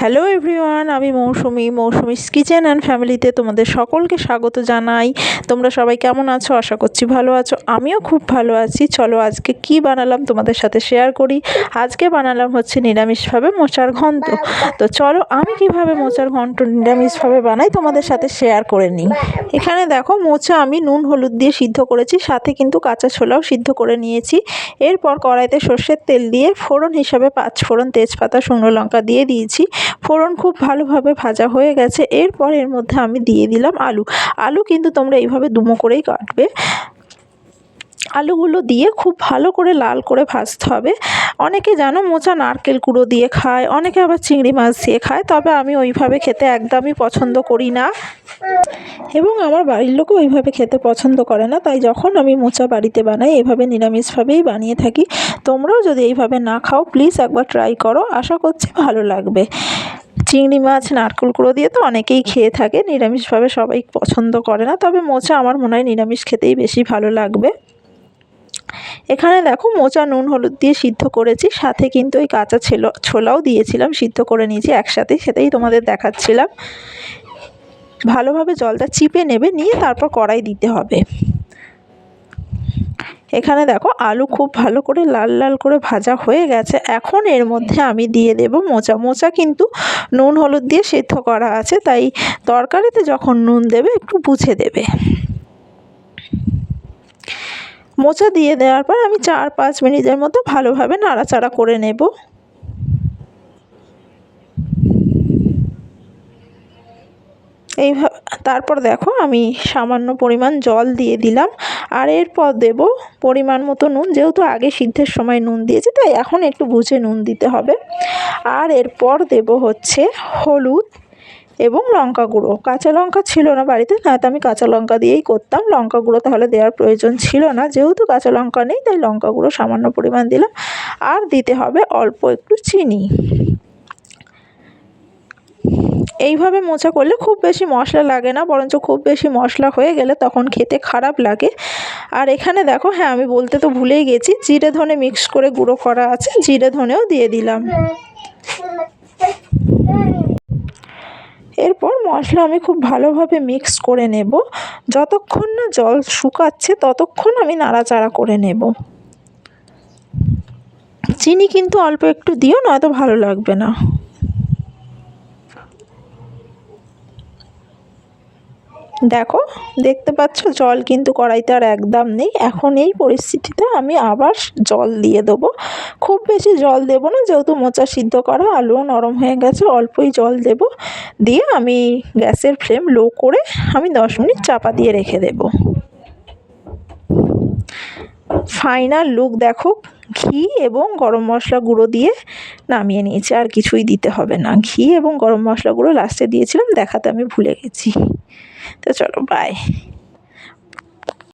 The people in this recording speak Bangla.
হ্যালো এভরিওয়ান, আমি মৌসুমি। মৌসুমিস কিচেন অ্যান্ড ফ্যামিলিতে তোমাদের সকলকে স্বাগত জানাই। তোমরা সবাই কেমন আছো? আশা করছি ভালো আছো? আমিও খুব ভালো আছি। চলো আজকে কি বানালাম তোমাদের সাথে শেয়ার করি। আজকে বানালাম হচ্ছে নিরামিষভাবে মোচার ঘন্ট। তো চলো আমি কীভাবে মোচার ঘন্ট নিরামিষভাবে বানাই তোমাদের সাথে শেয়ার করে নিই। এখানে দেখো মোচা আমি নুন, হলুদ দিয়ে সিদ্ধ করেছি, সাথে কিন্তু কাঁচা ছোলাও সিদ্ধ করে নিয়েছি। এরপর কড়াইতে সর্ষের তেল দিয়ে ফোড়ন হিসাবে পাঁচ ফোড়ন তেজপাতা, শুকনো লঙ্কা দিয়ে দিয়েছি। ফোড়ন খুব ভালোভাবে ভাজা হয়ে গেছে। এরপর এর মধ্যে আমি দিয়ে দিলাম আলু। আলু কিন্তু তোমরা এইভাবে দুমো করেই কাটবে। আলুগুলো দিয়ে খুব ভালো করে লাল করে ভাজতে হবে। অনেকে জানো মোচা নারকেল কুড়ো দিয়ে খায়, অনেকে আবার চিংড়ি মাছ দিয়ে খায়, তবে আমি ওইভাবে খেতে একদমই পছন্দ করি না। এবং আমার বাড়ির লোকও ওইভাবে খেতে পছন্দ করে না, তাই যখন আমি মোচা বাড়িতে বানাই, এভাবে নিরামিষভাবেই বানিয়ে থাকি। তোমরাও যদি এইভাবে না খাও, প্লিজ একবার ট্রাই করো, আশা করছি ভালো লাগবে। চিংড়ি মাছ, নারকেল কুড়ো দিয়ে তো অনেকেই খেয়ে থাকে, নিরামিষভাবে সবাই পছন্দ করে না, তবে মোচা আমার মনে হয় নিরামিষ খেতেই বেশি ভালো লাগবে। এখানে দেখো মোচা, নুন, হলুদ দিয়ে সিদ্ধ করেছি। সাথে কিন্তু ওই কাঁচা ছেলো, ছোলাও দিয়েছিলাম, সিদ্ধ করে নিয়েছি একসাথে, সেটাই তোমাদের দেখাচ্ছিলাম। ভালোভাবে জলটা চিপে নেবে, নিয়ে তারপর কড়াই দিতে হবে। এখানে দেখো আলু খুব ভালো করে লাল লাল করে ভাজা হয়ে গেছে। এখন এর মধ্যে আমি দিয়ে দেব মোচা। মোচা কিন্তু নুন, হলুদ দিয়ে সেদ্ধ করা আছে, তাই তরকারিতে যখন নুন দেবে, একটু বুঝে দেবে। মোচা দিয়ে দেওয়ার পর আমি চার পাঁচ মিনিটের মতো ভালোভাবে নাড়াচাড়া করে নেব। এইভাবে, তারপর দেখো আমি সামান্য পরিমাণ জল দিয়ে দিলাম। আর এরপর দেব পরিমাণ মতো নুন, যেহেতু আগে সিদ্ধের সময় নুন দিয়েছি, তাই এখন একটু বুঝে নুন দিতে হবে। আর এরপর দেব হচ্ছে হলুদ। এবং লঙ্কা গুঁড়ো। কাঁচা লঙ্কা ছিল না বাড়িতে তো আমি কাঁচা লঙ্কা দিয়েই করতাম। লঙ্কা গুঁড়ো তাহলে দেওয়ার প্রয়োজন ছিল না। যেহেতু কাঁচা লঙ্কা নেই, তাই লঙ্কা গুঁড়ো সামান্য পরিমাণ দিলাম। আর দিতে হবে অল্প একটু চিনি। এইভাবে মোচা করলে খুব বেশি মশলা লাগে না, বরঞ্চ খুব বেশি মশলা হয়ে গেলে তখন খেতে খারাপ লাগে। আর এখানে দেখো হ্যাঁ আমি বলতে তো ভুলেই গেছি, জিরে ধনে মিক্স করে গুঁড়ো করা আছে, জিরে ধনেও দিয়ে দিলাম। এরপর মশলা আমি খুব ভালোভাবে মিক্স করে নেব। যতক্ষণ না জল শুকাচ্ছে, ততক্ষণ আমি নাড়াচাড়া করে নেব। চিনি কিন্তু অল্প একটু দিও, নয়তো ভালো লাগবে না। দেখো, দেখতে পাচ্ছ, জল কিন্তু কড়াইতে আর একদম নেই। এখন এই পরিস্থিতিতে আমি আবার জল দিয়ে দেবো। খুব বেশি জল দেবো না, যেহেতু মোচা সিদ্ধ করা, আলুও নরম হয়ে গেছে, অল্পই জল দেব। দিয়ে আমি গ্যাসের ফ্লেম লো করে আমি দশ মিনিট চাপা দিয়ে রেখে দেবো। ফাইনাল লুক দেখো, ঘি এবং গরম মশলা গুঁড়ো দিয়ে নামিয়ে নিয়েছি, আর কিছুই দিতে হবে না। ঘি এবং গরম মশলা গুঁড়ো লাস্টে দিয়েছিলাম, দেখাতে আমি ভুলে গেছি। তো চলো বাই